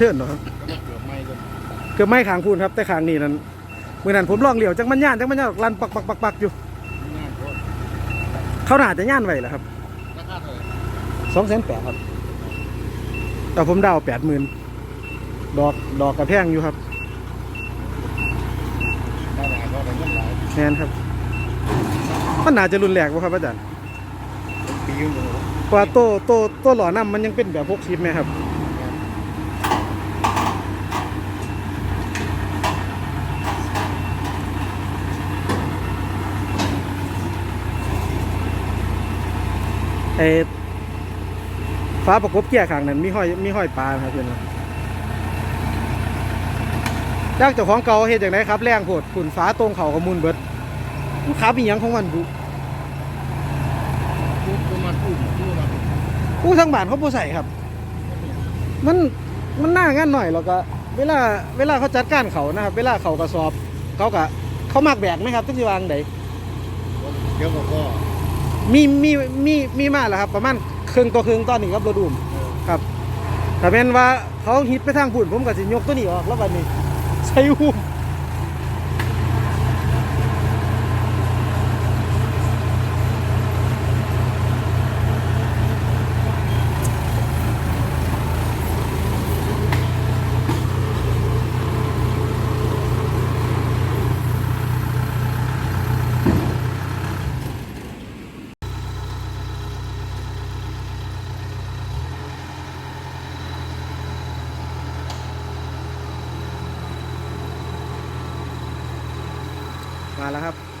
เทิร์นเหรอครับก็มาเกือบไม่จนเกือบไม่ขางพูนครับ แต่ขางนี้นั้นเมื่อนั้นผมลองเหลียวจังมันย่านจังมันย่านลันปักปักปักปักอยู่งานโคตรเขาหนาจะย่านไว้แหละครับราคาเท่าไหร่สองแสนแปดครับ แต่ผมดาวแปดหมื่นดอกดอกกระแพงอยู่ครับหน้าหนาก็ได้เงินหลายแมนครับมันน่าจะรุนแรงวะครับอาจารย์ปีนึงเลยเพราะว่าโตโตโตหล่อน้ำมันยังเป็นแบบพกชิปไหมครับ ไอฟ้าประกบเกียร์ข้างนั้นมีห้อยมีห้อยปลาครับเพื่อนครับจากเจ้าของเก่าเฮ็ดอย่างไรครับ แรงโพดขุนฟ้าตรงเขากับมูลเบิดมันขับอีหยังของมันบุกู้ทางบ้านเขาบ่ใส่ครับ มันมันหน้างานหน่อยแล้วก็ เวลาเวลาเขาจัดการเขานะครับ เวลาเขากระสอบ เขาก็เขามักแบกไหมครับทุกทีวางใดเดี๋ยวก็ มีมีมีมีมาแล้วครับ ประมาณครึ่งตัวครึ่งตอนนี้ครับรถดูมครับถ้าเป็นว่าเขาฮิตไปทางปุ่นผมก็สิยกตัวนี้ออกแล้ววันนี้ ใช้หุ้ม มาแล้วครับ